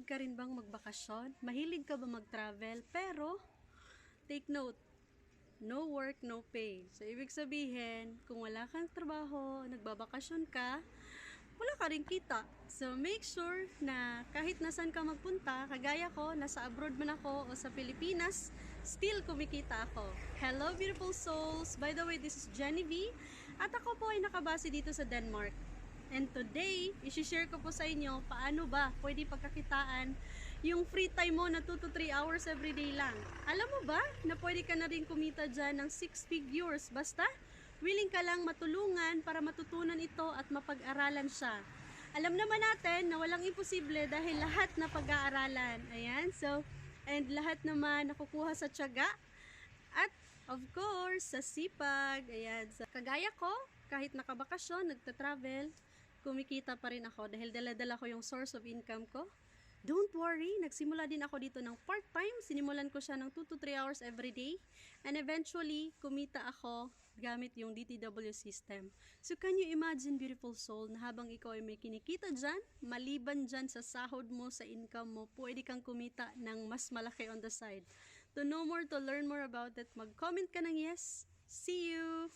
Mahilig ka rin bang magbakasyon? Mahilig ka ba mag-travel? Pero, take note, no work, no pay. So, ibig sabihin, kung wala kang trabaho, nagbabakasyon ka, wala ka rin kita. So, make sure na kahit nasan ka magpunta, kagaya ko, nasa abroad man ako o sa Pilipinas, still kumikita ako. Hello, beautiful souls! By the way, this is Jenny V. At ako po ay nakabase dito sa Denmark. And today, isi-share ko po sa inyo paano ba pwede pagkakitaan yung free time mo na 2 to 3 hours every day lang. Alam mo ba na pwede ka na rin kumita dyan ng 6 figures basta willing ka lang matulungan para matutunan ito at mapag-aralan siya. Alam naman natin na walang imposible dahil lahat na pag-aaralan. Ayan, so, and lahat naman nakukuha sa tiyaga at of course, sa sipag. Ayan, sa kagaya ko, kahit nakabakasyon, nagta-travel, kumikita pa rin ako dahil dala-dala ko yung source of income ko. Don't worry, nagsimula din ako dito ng part-time. Sinimulan ko siya ng 2 to 3 hours every day. And eventually, kumita ako gamit yung DTW system. So can you imagine, beautiful soul, na habang ikaw ay may kinikita dyan, maliban dyan sa sahod mo, sa income mo, pwede kang kumita ng mas malaki on the side. To know more, to learn more about it, mag-comment ka ng yes. See you!